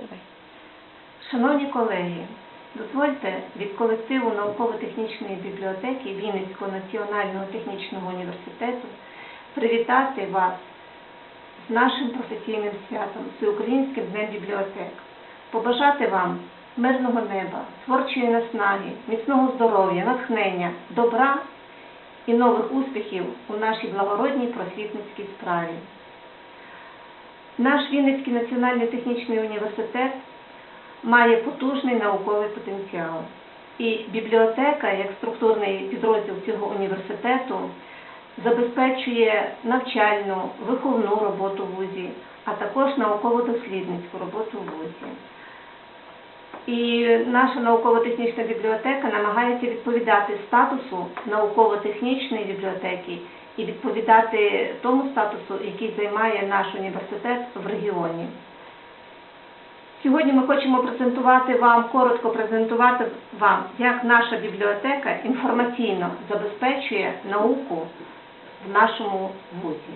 Давай. Шановні колеги, дозвольте від колективу науково-технічної бібліотеки Вінницького національного технічного університету привітати вас з нашим професійним святом, Всеукраїнським днем бібліотек, побажати вам мирного неба, творчої наснаги, міцного здоров'я, натхнення, добра і нових успіхів у нашій благородній просвітницькій справі. Наш Вінницький національний технічний університет має потужний науковий потенціал. І бібліотека, як структурний підрозділ цього університету, забезпечує навчальну, виховну роботу в вузі, а також науково-дослідницьку роботу в вузі. І наша науково-технічна бібліотека намагається відповідати статусу науково-технічної бібліотеки і відповідати тому статусу, який займає наш університет в регіоні. Сьогодні ми хочемо презентувати вам, коротко презентувати вам, як наша бібліотека інформаційно забезпечує науку в нашому вузі.